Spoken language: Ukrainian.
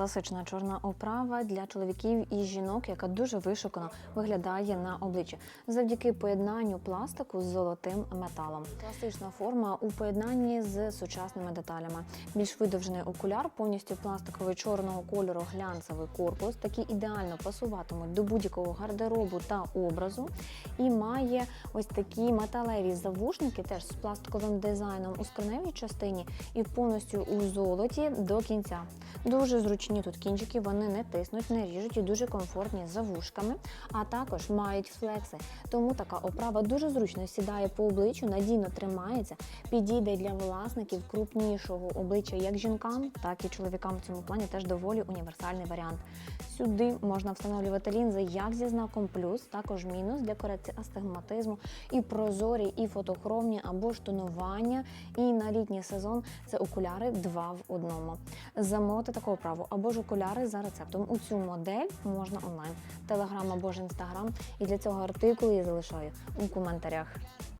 класична чорна оправа для чоловіків і жінок, яка дуже вишукано виглядає на обличчі завдяки поєднанню пластику з золотим металом. Класична форма у поєднанні з сучасними деталями. Більш видовжений окуляр, повністю пластиковий чорного кольору глянцевий корпус, такі ідеально пасуватимуть до будь-якого гардеробу та образу. І має ось такі металеві завушники, теж з пластиковим дизайном у скроневій частині і повністю у золоті до кінця. Дуже зручні тут кінчики, вони не тиснуть, не ріжуть і дуже комфортні за вушками, а також мають флекси. Тому така оправа дуже зручно сідає по обличчю, надійно тримається, підійде для власників крупнішого обличчя як жінкам, так і чоловікам в цьому плані теж доволі універсальний варіант. Сюди можна встановлювати лінзи як зі знаком плюс, також мінус для корекції астигматизму, і прозорі, і фотохромні, або ж тонування. І на літній сезон це окуляри два в одному. Замовити таку оправу або ж окуляри за рецептом. У цю модель можна онлайн, телеграм або ж інстаграм. І для цього артикул я залишаю у коментарях.